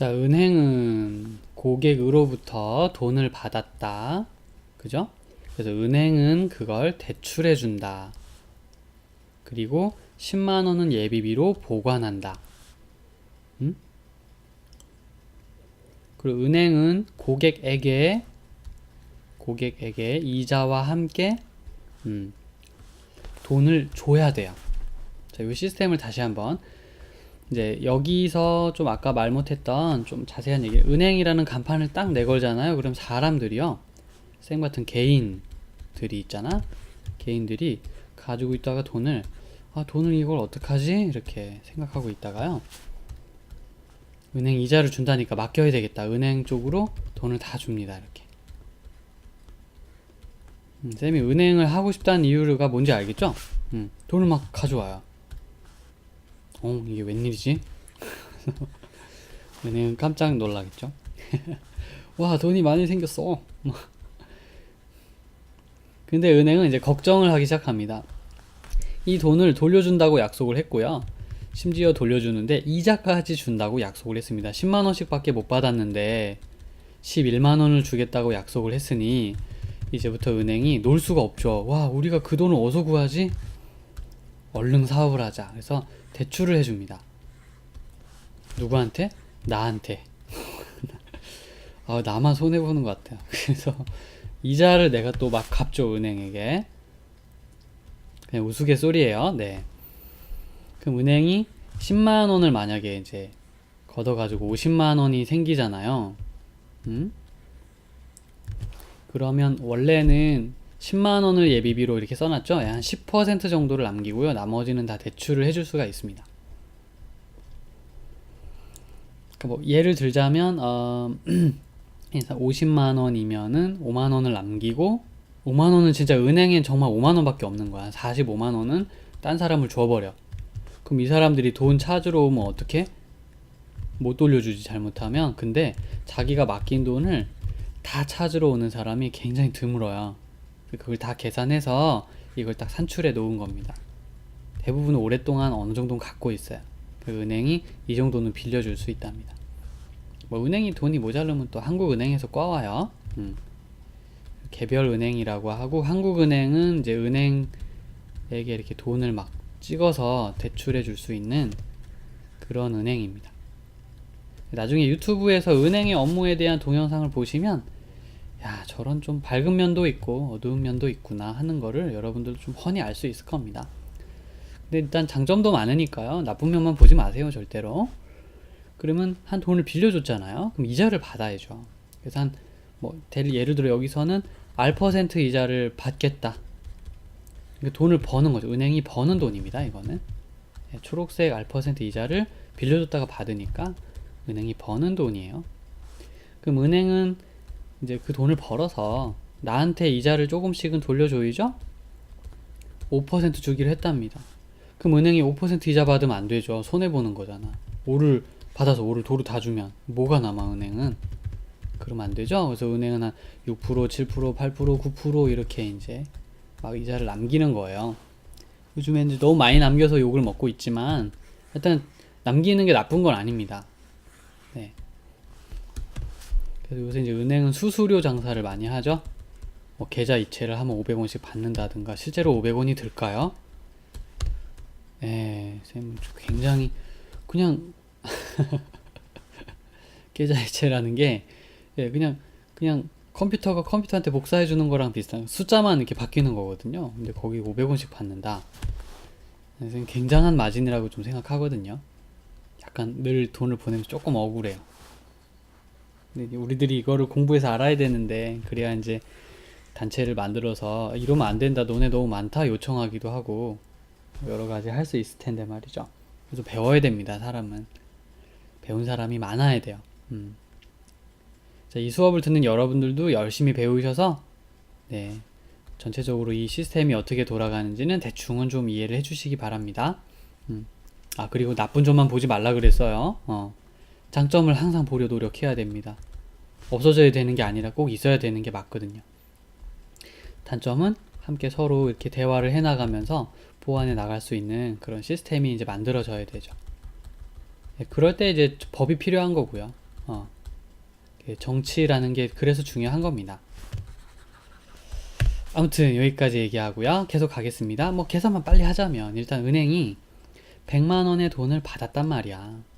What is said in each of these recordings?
자, 은행은 고객으로부터 돈을 받았다. 그죠? 그래서 은행은 그걸 대출해 준다. 그리고 10만 원은 예비비로 보관한다. 음? 그리고 은행은 고객에게 고객에게 이자와 함께 음, 돈을 줘야 돼요. 자, 이 시스템을 다시 한번 이제 여기서 좀 아까 말 못했던 좀 자세한 얘기 은행이라는 간판을 딱 내걸잖아요. 그럼 사람들이요. 쌤 같은 개인들이 있잖아. 개인들이 가지고 있다가 돈을 아 돈을 이걸 어떡하지? 이렇게 생각하고 있다가요. 은행 이자를 준다니까 맡겨야 되겠다. 은행 쪽으로 돈을 다 줍니다. 이렇게. 음, 쌤이 은행을 하고 싶다는 이유가 뭔지 알겠죠? 음, 돈을 막 가져와요. 어, 이게 웬일이지? 은행은 깜짝 놀라겠죠? 와, 돈이 많이 생겼어. 근데 은행은 이제 걱정을 하기 시작합니다. 이 돈을 돌려준다고 약속을 했고요. 심지어 돌려주는데 이자까지 준다고 약속을 했습니다. 10만 원씩 밖에 못 받았는데 11만 원을 주겠다고 약속을 했으니 이제부터 은행이 놀 수가 없죠. 와, 우리가 그 돈을 어디서 구하지? 얼른 사업을 하자. 그래서 대출을 해줍니다. 누구한테? 나한테. 아, 나만 손해보는 것 같아요. 그래서 이자를 내가 또 막 갚죠, 은행에게. 그냥 우스갯소리예요. 네. 그럼 은행이 10만 원을 만약에 이제 걷어가지고 50만 원이 생기잖아요. 음? 그러면 원래는 10만 원을 예비비로 이렇게 써놨죠? 한 10% 정도를 남기고요. 나머지는 다 대출을 해줄 수가 있습니다. 그러니까 뭐 예를 들자면 어, 50만 원이면은 5만 원을 남기고 5만 원은 진짜 은행엔 정말 5만 원밖에 없는 거야. 45만 원은 딴 사람을 줘버려. 그럼 이 사람들이 돈 찾으러 오면 어떻게? 못 돌려주지 잘못하면. 근데 자기가 맡긴 돈을 다 찾으러 오는 사람이 굉장히 드물어요. 그걸 다 계산해서 이걸 딱 산출해 놓은 겁니다. 대부분 오랫동안 어느 정도는 갖고 있어요. 그 은행이 이 정도는 빌려줄 수 있답니다. 뭐 은행이 돈이 모자르면 또 한국은행에서 꽈와요. 음. 개별 은행이라고 하고 한국은행은 이제 은행에게 이렇게 돈을 막 찍어서 대출해 줄 수 있는 그런 은행입니다. 나중에 유튜브에서 은행의 업무에 대한 동영상을 보시면 야 저런 좀 밝은 면도 있고 어두운 면도 있구나 하는 거를 여러분들 좀 훤히 알 수 있을 겁니다. 근데 일단 장점도 많으니까요. 나쁜 면만 보지 마세요 절대로. 그러면 한 돈을 빌려줬잖아요. 그럼 이자를 받아야죠. 그래서 한 뭐 예를 들어 여기서는 알 퍼센트 이자를 받겠다. 그러니까 돈을 버는 거죠. 은행이 버는 돈입니다. 이거는 네, 초록색 알 퍼센트 이자를 빌려줬다가 받으니까 은행이 버는 돈이에요. 그럼 은행은 이제 그 돈을 벌어서 나한테 이자를 조금씩은 돌려줘야죠? 5% 주기로 했답니다. 그럼 은행이 5% 이자 받으면 안 되죠. 손해보는 거잖아. 5를 받아서 5를 도로 다 주면 뭐가 남아 은행은? 그러면 안 되죠. 그래서 은행은 한 6%, 7%, 8%, 9% 이렇게 이제 막 이자를 남기는 거예요. 요즘에 이제 너무 많이 남겨서 욕을 먹고 있지만 일단 남기는 게 나쁜 건 아닙니다. 네. 그래서 요새 이제 은행은 수수료 장사를 많이 하죠. 뭐 계좌 이체를 하면 500원씩 받는다든가 실제로 500원이 들까요? 네, 쌤 굉장히 그냥 계좌 이체라는 게 예, 그냥 그냥 컴퓨터가 컴퓨터한테 복사해 주는 거랑 비슷한 숫자만 이렇게 바뀌는 거거든요. 근데 거기 500원씩 받는다. 그래서 굉장한 마진이라고 좀 생각하거든요. 약간 늘 돈을 보내면 조금 억울해요. 우리들이 이거를 공부해서 알아야 되는데 그래야 이제 단체를 만들어서 이러면 안 된다, 너네 너무 많다 요청하기도 하고 여러 가지 할 수 있을 텐데 말이죠. 그래서 배워야 됩니다, 사람은. 배운 사람이 많아야 돼요. 음. 자, 이 수업을 듣는 여러분들도 열심히 배우셔서 네, 전체적으로 이 시스템이 어떻게 돌아가는지는 대충은 좀 이해를 해주시기 바랍니다. 음. 아 그리고 나쁜 점만 보지 말라 그랬어요. 어. 장점을 항상 보려 노력해야 됩니다. 없어져야 되는 게 아니라 꼭 있어야 되는 게 맞거든요. 단점은 함께 서로 이렇게 대화를 해나가면서 보완해 나갈 수 있는 그런 시스템이 이제 만들어져야 되죠. 네, 그럴 때 이제 법이 필요한 거고요. 어. 정치라는 게 그래서 중요한 겁니다. 아무튼 여기까지 얘기하고요. 계속 가겠습니다. 뭐 계산만 빨리 하자면 일단 은행이 100만 원의 돈을 받았단 말이야.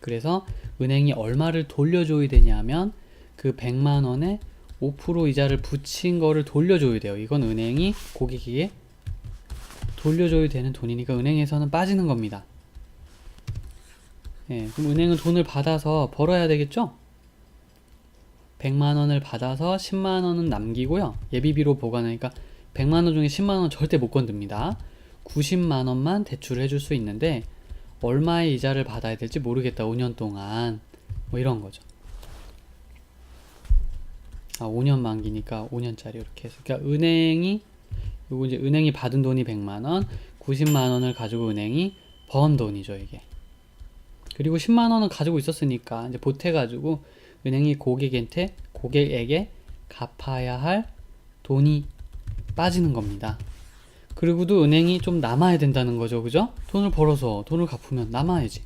그래서 은행이 얼마를 돌려줘야 되냐면 그 100만 원에 5% 이자를 붙인 거를 돌려줘야 돼요. 이건 은행이 고객에게 돌려줘야 되는 돈이니까 은행에서는 빠지는 겁니다. 예, 그럼 은행은 돈을 받아서 벌어야 되겠죠? 100만 원을 받아서 10만 원은 남기고요. 예비비로 보관하니까 100만 원 중에 10만 원 절대 못 건듭니다. 90만 원만 대출을 해줄 수 있는데 얼마의 이자를 받아야 될지 모르겠다. 5년 동안 뭐 이런 거죠. 아, 5년 만기니까 5년짜리 이렇게 해서 그러니까 은행이 요거 이제 은행이 받은 돈이 100만 원, 90만 원을 가지고 은행이 번 돈이죠, 이게. 그리고 10만 원은 가지고 있었으니까 이제 보태 가지고 은행이 고객한테 고객에게 갚아야 할 돈이 빠지는 겁니다. 그리고도 은행이 좀 남아야 된다는 거죠. 그죠? 돈을 벌어서 돈을 갚으면 남아야지.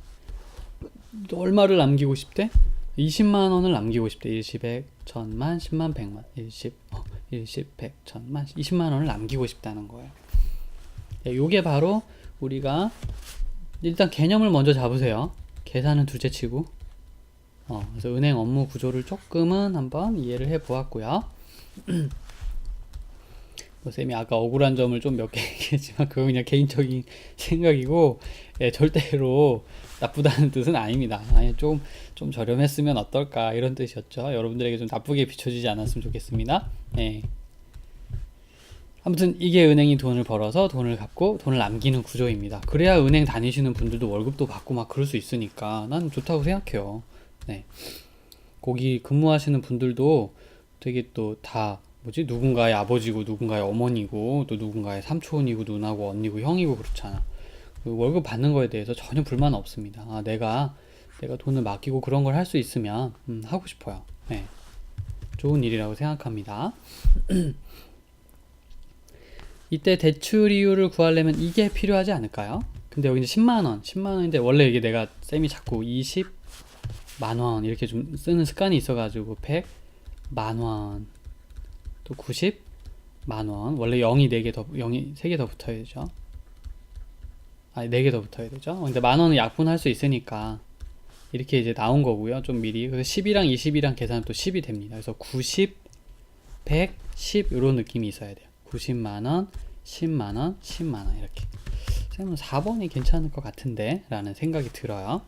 또 얼마를 남기고 싶대? 20만 원을 남기고 싶대. 일십, 백, 천만, 십만, 백만. 일십, 어, 일십, 백, 천만, 20만 원을 남기고 싶다는 거예요. 예, 요게 바로 우리가 일단 개념을 먼저 잡으세요. 계산은 둘째 치고. 어, 그래서 은행 업무 구조를 조금은 한번 이해를 해 보았고요. 뭐 쌤이 아까 억울한 점을 좀 몇 개 얘기했지만 그거 그냥 개인적인 생각이고 예, 절대로 나쁘다는 뜻은 아닙니다. 아니 좀, 좀 저렴했으면 어떨까 이런 뜻이었죠. 여러분들에게 좀 나쁘게 비춰지지 않았으면 좋겠습니다. 예. 아무튼 이게 은행이 돈을 벌어서 돈을 갚고 돈을 남기는 구조입니다. 그래야 은행 다니시는 분들도 월급도 받고 막 그럴 수 있으니까 난 좋다고 생각해요. 네. 거기 근무하시는 분들도 되게 또 다 뭐지 누군가의 아버지고 누군가의 어머니고 또 누군가의 삼촌이고 누나고 언니고 형이고 그렇잖아. 그 월급 받는 거에 대해서 전혀 불만 없습니다. 아, 내가 내가 돈을 맡기고 그런 걸 할 수 있으면 음, 하고 싶어요. 네. 좋은 일이라고 생각합니다. 이때 대출 이율을 구하려면 이게 필요하지 않을까요? 근데 여기 이제 10만 원, 10만 원인데 원래 이게 내가 쌤이 자꾸 20만 원 이렇게 좀 쓰는 습관이 있어가지고 100만 원, 또 90 만 원. 원래 0이 4개 더 0이 3개 더 붙어야 되죠. 아니 4개 더 붙어야 되죠. 근데 만 원은 약분할 수 있으니까 이렇게 이제 나온 거고요. 좀 미리. 그래서 10이랑 20이랑 계산은 또 10이 됩니다. 그래서 90, 100, 10 이런 느낌이 있어야 돼요. 90만 원, 10만 원, 10만 원 이렇게. 쌤은 4번이 괜찮을 것 같은데 라는 생각이 들어요.